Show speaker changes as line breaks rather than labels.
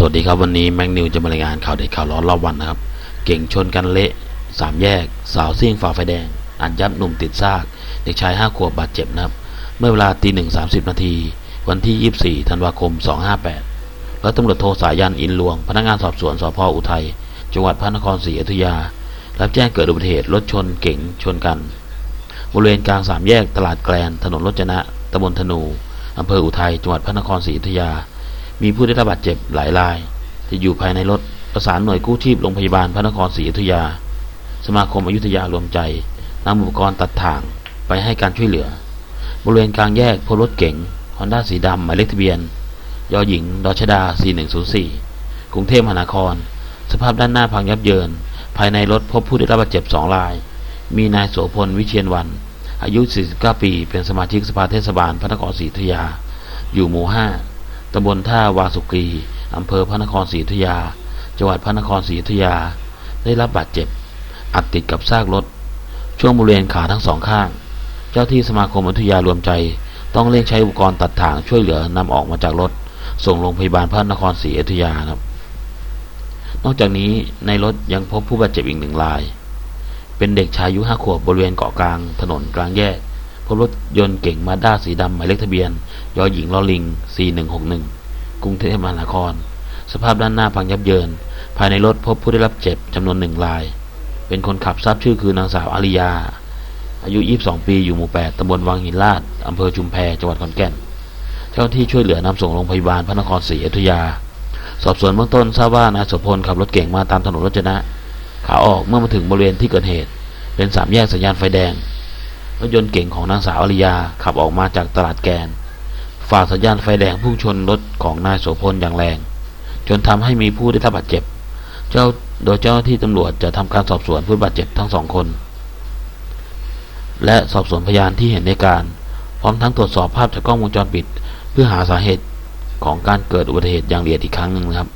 สวัสดีครับวันนี้แม็กนิวจะมารายงานข่าวเด็ดข่าวร้อนรอบวันนะครับ เก่งชนกันเละสามแยก สาวซิ่งฝ่าไฟแดง อัดยับหนุ่มติดซาก เด็กชายห้าขวบบาดเจ็บนะครับ เมื่อเวลาตีหนึ่งสามสิบนาทีวันที่24ธันวาคม258ร้อยตำรวจโทสายันอินหลวง พนักงานสอบสวนสพอุทัยจังหวัดพระนครศรีอยุธยา รับแจ้งเกิดอุบัติเหตุรถชนเก๋งชนกันบริเวณกลางสามแยกตลาดแกลนถนนรจนะตำบลธนูอำเภออุทัยจังหวัดพระนครศรีอยุธยา มีผู้ได้รับบาดเจ็บหลายราย ที่อยู่ภายในรถประสานหน่วยกู้ชีพโรงพยาบาลพระนครศรีอยุธยา สมาคมอยุธยารวมใจนำอุปกรณ์ตัดถ่างไปให้การช่วยเหลือ บริเวณกลางแยกพบรถเก๋งฮอนด้าสีดำหมายเลขทะเบียนยอหญิงดอชดา 4104 กรุงเทพมหานคร สภาพด้านหน้าพังยับเยิน ภายในรถพบผู้ได้รับบาดเจ็บสองราย มีนายโสพลวิเชียนวัน อายุ 49 ปี เป็นสมาชิกสภาเทศบาลพระนครศรีอยุธยา อยู่หมู่ 5 ตำบลท่าวาสุกีอำเภอพระนครศรีอยุธยา จังหวัดพระนครศรีอยุธยา ได้รับบาดเจ็บ อัดติดกับซากรถ ช่วงบริเวณขาทั้งสองข้าง เจ้าที่สมาคมอยุธยารวมใจ ต้องเร่งใช้อุปกรณ์ตัดถ่างช่วยเหลือนำออกมาจากรถ ส่งโรงพยาบาลพระนครศรีอยุธยาครับ นอกจากนี้ในรถยังพบผู้บาดเจ็บอีกหนึ่งราย เป็นเด็กชายอายุห้าขวบบริเวณเกาะกลางถนนกลางแยก พบรถยนต์เก๋งมาด้าสีดำหมายเลขทะเบียนยอหญิงลอลิง 4161 กรุงเทพมหานคร สภาพด้านหน้าพังยับเยิน ภายในรถพบผู้ได้รับเจ็บจำนวนหนึ่งราย เป็นคนขับทราบชื่อคือนางสาวอาริยา อายุ 22 ปี อยู่หมู่ 8ตำบลวังหินลาดอำเภอชุมแพ จังหวัดขอนแก่น เจ้าที่ช่วยเหลือนำส่งโรงพยาบาลพระนครศรีอยุธยา สอบสวนเบื้องต้นทราบว่านายโสพลขับรถเก่งมาตามถนนรจนะ ขาออกเมื่อมาถึงบริเวณที่เกิดเหตุ เป็นสามแยกสัญญาณไฟแดง รถยนต์เก่งของนางสาวอริยาขับออกมาจากตลาดแกน ฝ่าสัญญาณไฟแดงพุ่งชนรถของนายโสพลอย่างแรง จนทำให้มีผู้ได้รับบาดเจ็บ เจ้าโดยเจ้าที่ตำรวจจะทำการสอบสวนผู้บาดเจ็บทั้งสองคน และสอบสวนพยานที่เห็นในการ พร้อมทั้งตรวจสอบภาพจากกล้องวงจรปิด เพื่อหาสาเหตุของการเกิดอุบัติเหตุอย่างละเอียดอีกครั้งหนึ่งนะครับ